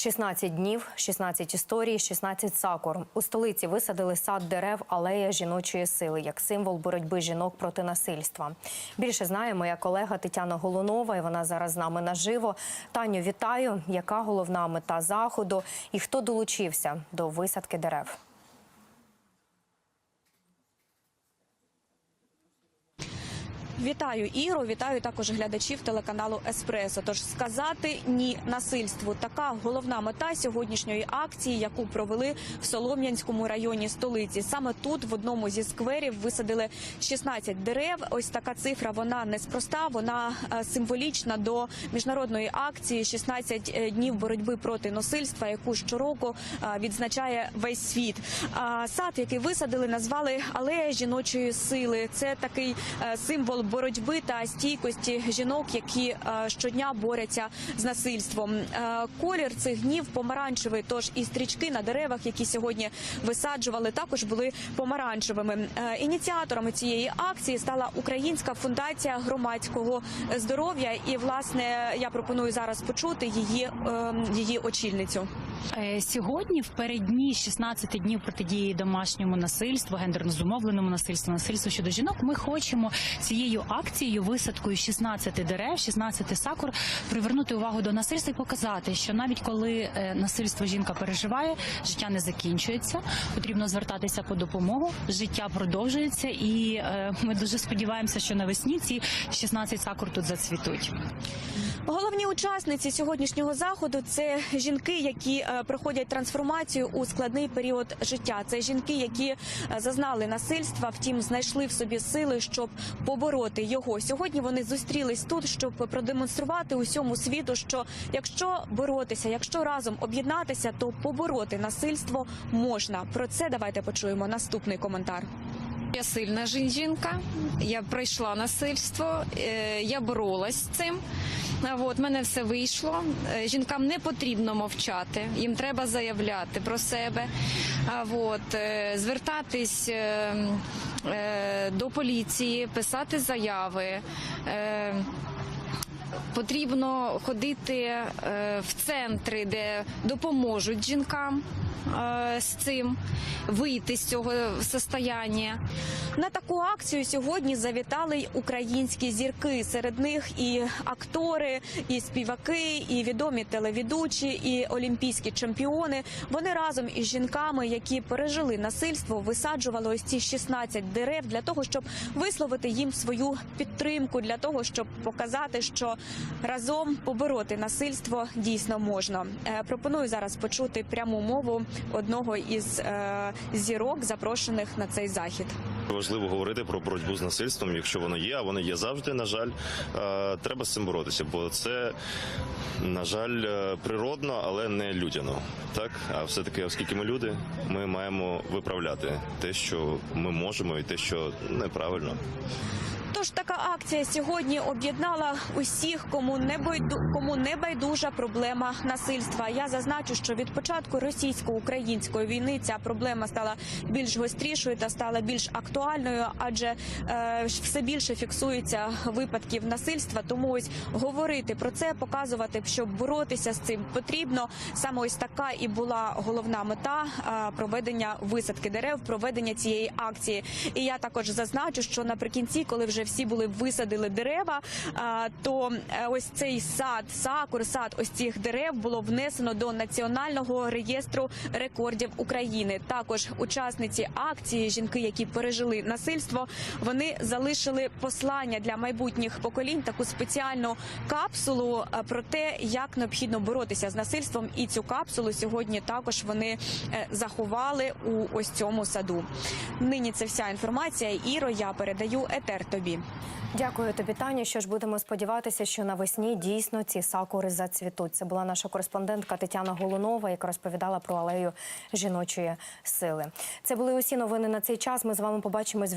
16 днів, 16 історій, 16 сакур. У столиці висадили сад дерев алея жіночої сили як символ боротьби жінок проти насильства. Більше знає моя колега Тетяна Голунова, і вона зараз з нами наживо. Таню, вітаю. Яка головна мета заходу і хто долучився до висадки дерев? Вітаю Іро, вітаю також глядачів телеканалу Еспресо. Тож сказати ні насильству. Така головна мета сьогоднішньої акції, яку провели в Солом'янському районі столиці. Саме тут, в одному зі скверів, висадили 16 дерев. Ось така цифра. Вона неспроста, вона е, символічна до міжнародної акції «16 днів боротьби проти насильства, яку щороку е, відзначає весь світ. Сад, який висадили, назвали алея жіночої сили. Це такий е, символ боротьби та стійкості жінок, які е, щодня борються з насильством. Е, Колір цих днів помаранчевий. Тож і стрічки на деревах, які сьогодні висаджували, також були помаранчевими. Е, Ініціаторами цієї акції стала Українська фундація громадського здоров'я. І власне я пропоную зараз почути її, е, її очільницю. Е, Сьогодні, в переддні 16 днів протидії домашньому насильству, гендерно зумовленому насильству, насильству щодо жінок, ми хочемо цією акцією, висадкою 16 дерев, 16 сакур, привернути увагу до насильства і показати, що навіть коли е, насильство жінка переживає, життя не закінчується. Потрібно звертатися по допомогу. Життя продовжується, і е, ми дуже сподіваємося, що навесні ці 16 сакур тут зацвітуть. Головні учасниці сьогоднішнього заходу це жінки, які проходять трансформацію у складний період життя. Це жінки, які е, зазнали насильства, втім знайшли в собі сили, щоб побороти його. Сьогодні вони зустрілись тут, щоб продемонструвати усьому світу, що якщо боротися, якщо разом об'єднатися, то побороти насильство можна. Про це давайте почуємо наступний коментар. Я сильна жін- жінка, я пройшла насильство, е, я боролась з цим. В мене все вийшло. Е, Жінкам не потрібно мовчати, їм треба заявляти про себе. От, е, звертатись до поліції, писати заяви. Потрібно ходити в центри, де допоможуть жінкам з цим вийти з цього состояння. На таку акцію сьогодні завітали й українські зірки. Серед них і актори, і співаки, і відомі телеведучі, і олімпійські чемпіони. Вони разом із жінками, які пережили насильство, висаджували ось ці 16 дерев для того, щоб висловити їм свою підтримку, для того, щоб показати, що разом побороти насильство дійсно можна. Е, Пропоную зараз почути пряму мову одного із е, зірок, запрошених на цей захід. Важливо говорити про боротьбу з насильством, якщо воно є, а воно є завжди. На жаль, Е, треба з цим боротися, бо це на жаль е, природно, але не людяно. Так, а все таки, оскільки ми люди, ми маємо виправляти те, що ми можемо, і те, що неправильно. Тож така акція сьогодні об'єднала усіх, кому не байду, кому не байдужа проблема насильства. Я зазначу, що від початку російсько-української війни ця проблема стала більш гострішою та стала більш актуальною, адже е, все більше фіксується випадків насильства. Тому ось говорити про це, показувати, що боротися з цим потрібно. Саме ось така і була головна мета е, проведення висадки дерев, проведення цієї акції. І я також зазначу, що наприкінці, коли вже всі були висадили дерева, то е, ось цей сад, сакур, сад ось цих дерев було внесено до національного реєстру рекордів України. Також учасниці акції, жінки, які пережили насильство, вони залишили послання для майбутніх поколінь, таку спеціальну капсулу е, про те, як необхідно боротися з насильством. І цю капсулу сьогодні також вони е, заховали у ось цьому саду. Нині це вся інформація. Іро, я передаю етер тобі. Дякую тобі, Таня. Що ж будемо сподіватися, що навесні дійсно ці сакури зацвітуть. Це була наша кореспондентка Тетяна Голунова, яка розповідала про алею жіночої сили. Це були усі новини на цей час. Ми з вами побачимось.